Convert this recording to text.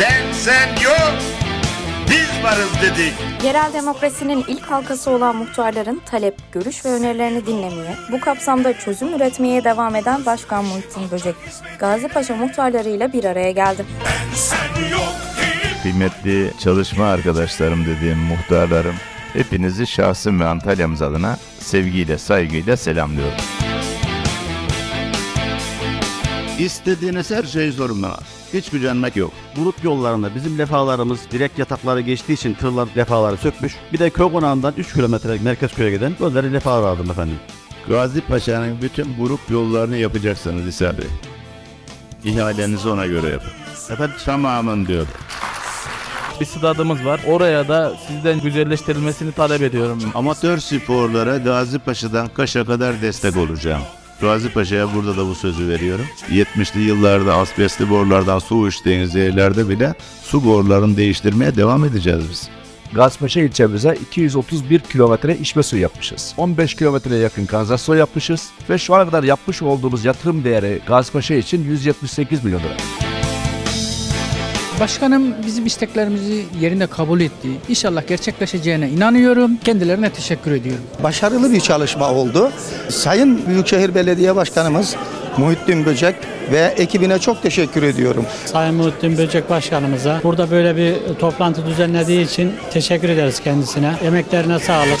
Ben sen yok. Biz varız dedik. Yerel demokrasinin ilk halkası olan muhtarların talep, görüş ve önerilerini dinlemeye, bu kapsamda çözüm üretmeye devam eden Başkan Muhittin Böcek, Gazi Paşa muhtarlarıyla bir araya geldi. Kıymetli çalışma arkadaşlarım dediğim muhtarlarım, hepinizi şahsım ve Antalya'mız adına sevgiyle, saygıyla selamlıyorum. İstediğiniz her şeyi sorun bana. Hiç gücenmek yok. Bulut yollarında bizim lefalarımız direkt yatakları geçtiği için tırlar lefaları sökmüş. Bir de köy konağından 3 kilometre merkez köye giden böyle lefa aldım efendim. Gazi Paşa'nın bütün grup yollarını yapacaksınız İsa Bey. İhalenizi ona göre yapın. Efendim Tamamın diyor. bir stadımız var. Oraya da sizden güzelleştirilmesini talep ediyorum. Amatör sporlara Gazi Paşa'dan Kaş'a kadar destek olacağım. Gazi Paşa'ya burada da bu sözü veriyorum. 70'li yıllarda asbestli borulardan su içtiğiniz yerlerde bile su borularını değiştirmeye devam edeceğiz biz. Gazpaşa ilçemize 231 kilometre içme suyu yapmışız. 15 kilometreye yakın kanalizasyon yapmışız ve şu ana kadar yapmış olduğumuz yatırım değeri Gazpaşa için 178 milyon lira. Başkanım bizim isteklerimizi yerinde kabul etti. İnşallah gerçekleşeceğine inanıyorum. Kendilerine teşekkür ediyorum. başarılı bir çalışma oldu. Sayın Büyükşehir Belediye Başkanımız Muhittin Böcek ve ekibine çok teşekkür ediyorum. Sayın Muhittin Böcek Başkanımıza burada böyle bir toplantı düzenlediği için teşekkür ederiz kendisine. Emeklerine sağlık.